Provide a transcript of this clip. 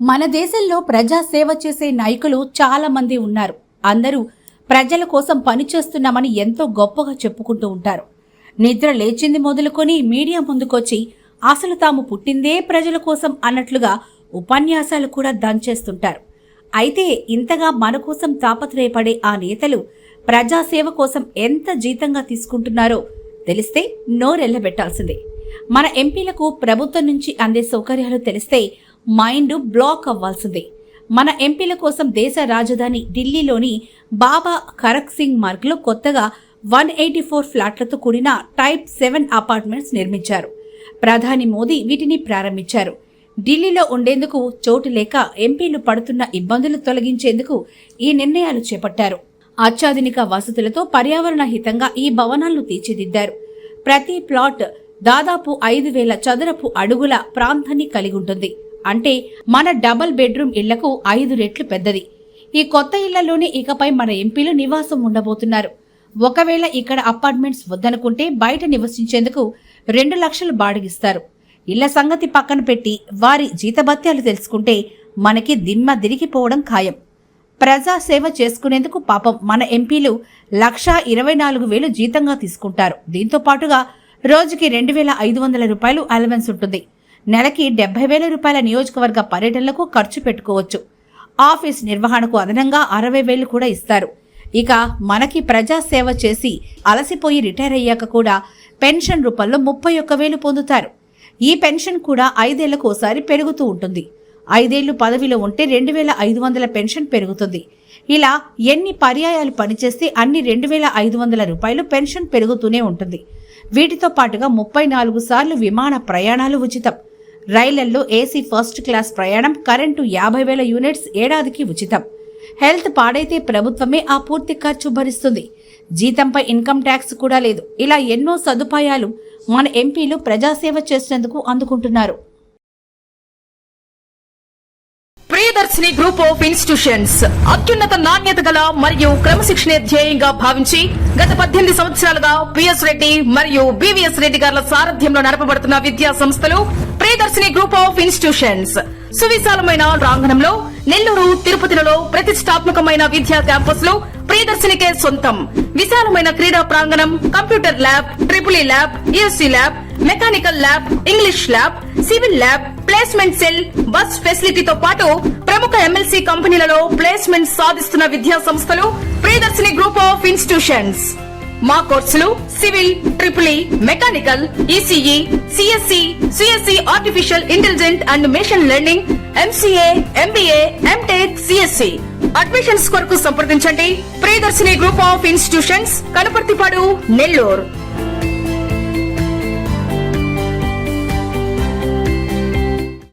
మన దేశంలో ప్రజా సేవ చేసే నాయకులు చాలా మంది ఉన్నారు. అందరూ ప్రజల కోసం పనిచేస్తున్నామని ఎంతో గొప్పగా చెప్పుకుంటూ ఉంటారు. నిద్ర లేచింది మొదలుకొని మీడియా ముందుకొచ్చి అసలు తాము పుట్టిందే ప్రజల కోసం అన్నట్లుగా ఉపన్యాసాలు కూడా దంచేస్తుంటారు. అయితే ఇంతగా మన కోసం తాపత్రయపడే ఆ నేతలు ప్రజాసేవ కోసం ఎంత జీతంగా తీసుకుంటున్నారో తెలిస్తే నోరెళ్ళబెట్టాల్సిందే మన ఎంపీలకు ప్రభుత్వం నుంచి అందే సౌకర్యాలు తెలిస్తే మైండ్ బ్లాక్ అవ్వాల్సిందే. మన ఎంపీల కోసం దేశ రాజధాని ఢిల్లీలోని బాబా ఖరక్ సింగ్ మార్గ్లో కొత్తగా వన్ ఎయిటీ ఫోర్ ఫ్లాట్లతో కూడిన టైప్ సెవెన్ అపార్ట్మెంట్స్ నిర్మించారు. ప్రధాని మోదీ వీటిని ప్రారంభించారు. ఢిల్లీలో ఉండేందుకు చోటు లేక ఎంపీలు పడుతున్న ఇబ్బందులు తొలగించేందుకు ఈ నిర్ణయాలు చేపట్టారు. అత్యాధునిక వసతులతో పర్యావరణ హితంగా ఈ భవనాలను తీర్చిదిద్దారు. ప్రతి ప్లాట్ దాదాపు ఐదు వేల చదరపు అడుగుల ప్రాంతాన్ని కలిగి ఉంటుంది. అంటే మన డబల్ బెడ్రూమ్ ఇళ్ళకు ఐదు రెట్లు పెద్దది. ఈ కొత్త ఇళ్ళలోనే ఇకపై మన ఎంపీలు నివాసం ఉండబోతున్నారు. ఒకవేళ ఇక్కడ అపార్ట్మెంట్స్ వద్దనుకుంటే బయట నివసించేందుకు రెండు లక్షలు బాడిగిస్తారు. ఇళ్ళ సంగతి పక్కన పెట్టి వారి జీతభత్యాలు తెలుసుకుంటే మనకి దిమ్మ దిరిగిపోవడం ఖాయం. ప్రజా సేవ చేసుకునేందుకు పాపం మన ఎంపీలు లక్షా ఇరవై నాలుగు వేలు జీతంగా తీసుకుంటారు. దీంతో పాటుగా రోజుకి రెండు వేల ఐదు వందల రూపాయలు అలవెన్స్ ఉంటుంది. నెలకి డెబ్బై వేల రూపాయల నియోజకవర్గ పర్యటనలకు ఖర్చు పెట్టుకోవచ్చు. ఆఫీస్ నిర్వహణకు అదనంగా అరవై వేలు కూడా ఇస్తారు. ఇక మనకి ప్రజాసేవ చేసి అలసిపోయి రిటైర్ అయ్యాక కూడా పెన్షన్ రూపంలో ముప్పై ఒక్క వేలు పొందుతారు. ఈ పెన్షన్ కూడా ఐదేళ్ళకు ఒకసారి పెరుగుతూ ఉంటుంది. ఐదేళ్ళు పదవిలో ఉంటే రెండు వేల ఐదు వందల పెన్షన్ పెరుగుతుంది. ఇలా ఎన్ని పర్యాయాలు పనిచేస్తే అన్ని రెండు వేల ఐదు వందల రూపాయలు పెన్షన్ పెరుగుతూనే ఉంటుంది. వీటితో పాటుగా ముప్పై నాలుగు సార్లు విమాన ప్రయాణాలు ఉచితం. రైళ్ళలో ఏసీ ఫస్ట్ క్లాస్ ప్రయాణం కరెంటు యాభై వేల యూనిట్స్ ఏడాదికి ఉచితం. హెల్త్ పాడైతే ప్రభుత్వమే ఆ పూర్తి ఖర్చు భరిస్తుంది. జీతంపై ఇన్కమ్ ట్యాక్స్ కూడా లేదు. ఇలా ఎన్నో సదుపాయాలు మన ఎంపీలు ప్రజాసేవ చేసినందుకు అందుకుంటున్నారు. Priyadarshini group of institutions. అత్యున్నత నాణ్యత గల మరియు క్రమశిక్షణ ధ్యేయంగా భావించి గత పద్దెనిమిది సంవత్సరాలుగా పిఎస్ రెడ్డి మరియు బివిఎస్ రెడ్డి గారుల సారథ్యంలో నడపబడుతున్న విద్యా సంస్థలు ప్రియదర్శిని గ్రూప్ ఆఫ్ ఇన్స్టిట్యూషన్స్. సువిశాలమైన ప్రాంగణంలో నెల్లూరు తిరుపతిలలో ప్రతిష్టాత్మకమైన విద్యా క్యాంపస్లు ప్రియదర్శినికే సొంతం. విశాలమైన క్రీడా ప్రాంగణం computer lab triple lab UC lab mechanical lab English lab civil lab placement cell bus ఫెసిలిటీతో పాటు ప్రముఖ ఎమ్మెల్సీ కంపెనీలలో ప్లేస్మెంట్ సాధిస్తున్న విద్యా సంస్థలు ప్రియదర్శిని గ్రూప్ ఆఫ్ ఇన్స్టిట్యూషన్స్. మా కోర్సులు civil triple mechanical ECE CSC CSC artificial intelligent and machine learning MCA MBA MTech CSC admissions కొరకు సంప్రదించండి. Priyadarshini group of institutions Kanaparthipadu Nellore.